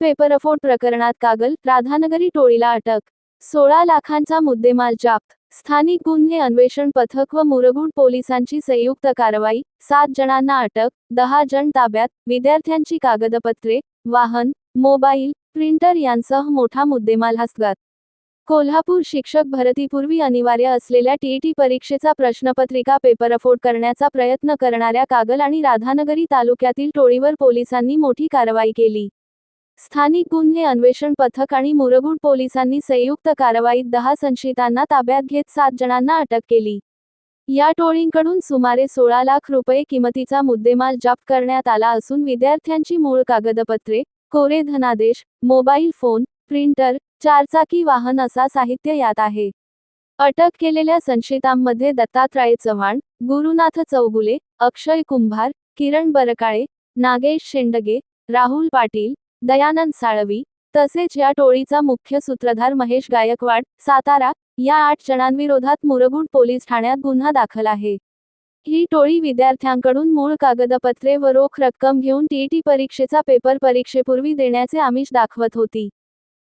पेपरफोड प्रकरणात कागल राधानगरी टोळीला अटक. सोळा लाखांचा मुद्देमाल जाप्त. स्थानिक गुन्हे अन्वेषण पथक व मुरगुड पोलिसांची संयुक्त कारवाई. सात जणांना अटक. दहा जण ताब्यात. विद्यार्थ्यांची कागदपत्रे वाहन मोबाईल प्रिंटर यांसह मोठा मुद्देमाल हस्तगत. कोल्हापूर शिक्षक भरतीपूर्वी अनिवार्य असलेल्या टीईटी परीक्षेचा प्रश्नपत्रिका पेपरफोड करण्याचा प्रयत्न करणाऱ्या कागल आणि राधानगरी तालुक्यातील टोळीवर पोलिसांनी मोठी कारवाई केली. स्थानिक गुन्हे अन्वेषण पथक आणि मुरगुड पोलिसांनी संयुक्त कारवाईत दहा संशयितांना ताब्यात घेत सात जणांना अटक केली. या टोळींकडून सुमारे सोळा लाख रुपये किमतीचा मुद्देमाल जप्त करण्यात आला असून विद्यार्थ्यांची मूळ कागदपत्रे कोरे धनादेश मोबाईल फोन प्रिंटर चारचाकी वाहन असा साहित्य यात आहे. अटक केलेल्या संशयितांमध्ये दत्तात्रय चव्हाण गुरुनाथ चौगुले अक्षय कुंभार किरण बरकाळे नागेश शेंडगे राहुल पाटील दयानंद साळवी तसेच या टोळीचा मुख्य सूत्रधार महेश गायकवाड सातारा या आठ जणांविरोधात मुरगुड पोलीस ठाण्यात गुन्हा दाखल आहे. ही टोळी विद्यार्थ्यांकडून मूळ कागदपत्रे व रोख रक्कम घेऊन टीईटी परीक्षेचा पेपर परीक्षेपूर्वी देण्याचे आमिष दाखवत होती.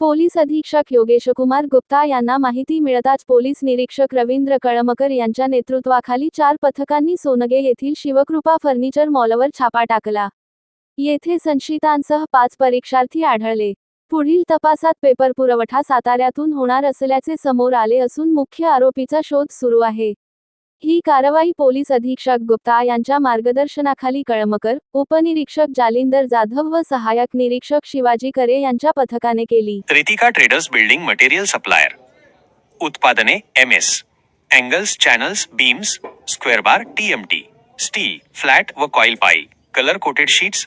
पोलीस अधीक्षक योगेशकुमार गुप्ता यांना माहिती मिळताच पोलीस निरीक्षक रवींद्र कळमकर यांच्या नेतृत्वाखाली चार पथकांनी सोनगे येथील शिवकृपा फर्निचर मॉलवर छापा टाकला. येथे संशयितांसह पाच परीक्षार्थी आढळले. पुढील तपासात पेपर पुरवठा साताऱ्यातून होणार असल्याचे समोर आले असून मुख्य आरोपीचा शोध सुरू आहे. ही कारवाई पोलीस अधीक्षक गुप्ता यांच्या मार्गदर्शनाखाली कळमकर उपनिरीक्षक जालिंदर जाधव व सहाय्यक निरीक्षक शिवाजी करे यांच्या पथकाने केली. Ritika traders building material supplier. उत्पादने M S angles channels beams square bar T steel flat व कॉईल पाई colour coated sheets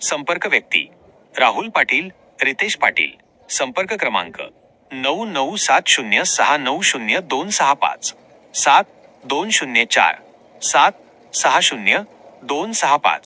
संपर्क व्यक्ती राहुल पाटील रितेश पाटील. संपर्क क्रमांक नऊ नऊ सात शून्य सहा नऊ शून्य दोन सहा पाच. सात दोन शून्य चार. सात सहा शून्य दोन सहा पाच.